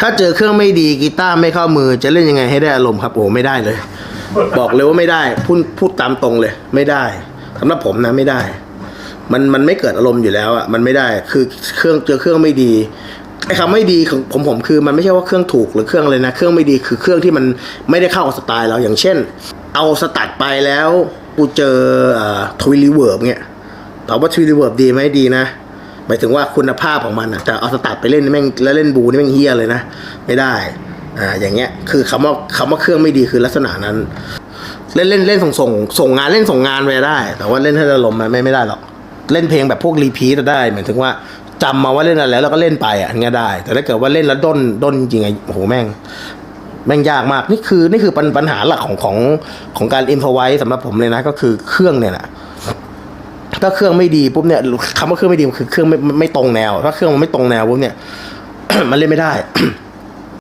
ถ้าเจอเครื่องไม่ดีกีตาร์ไม่เข้ามือจะเล่นยังไงให้ได้อารมณ์ครับโอ้ไม่ได้เลย บอกเลยว่าไม่ได้พูดพูดตามตรงเลย ไม่ได้สำหรับผมนะไม่ได้ มันมันไม่เกิดอารมณ์อยู่แล้วอะมันไม่ได้คือเครื่องเจอเครื่องไม่ดีไอ้คำไม่ดีของผมผมคือมันไม่ใช่ว่าเครื่องถูกหรือเครื่องอะไรนะ เครื่องไม่ดีคือเครื่องที่มันไม่ได้เข้ากับสไตล์เราอย่างเช่น เอาสตัดไปแล้วกูเจอทวิลิเวิร์บเงี้ยตอบว่าทวิลิเวิร์บดีไหมดีนะ มายถึงว่าคุณภาพของมันอะแต่เอาสตัดไปเล่นแม่งแล้วเล่นบูนี่แม่งเฮี้ยเลยนะ ไม่ได้อ่าอย่างเงี้ยคือคำว่าคำว่าเครื่องไม่ดีคือลักษณะนั้น เล่นเล่นเล่นส่งส่งส่งงานเล่นส่งงานไปได้ แต่ว่าเล่นให้อารมณ์มันไม่ไม่ได้หรอกเล่นเพลงแบบพวกรีพีทได้หมายถึงว่าจำมาว่าเล่นอะไรแล้วเราก็เล่นไปอะอันเนี้ยได้ แต่ถ้าเกิดว่าเล่นแล้วด้นด้นจริงไงโอ้โหแม่ง แม่งยากมากนี่คือนี่คือปัญปัญหาหลักของของของการอินพอไว้สำหรับผมเลยนะ ก็คือเครื่องเนี่ยแหละ ถ้าเครื่องไม่ดีปุ๊บเนี่ยคำว่าเครื่องไม่ดีคือเครื่องไม่ไม่ตรงแนว ถ้าเครื่องมันไม่ตรงแนวปุ๊บเนี่ย มันเล่นไม่ได้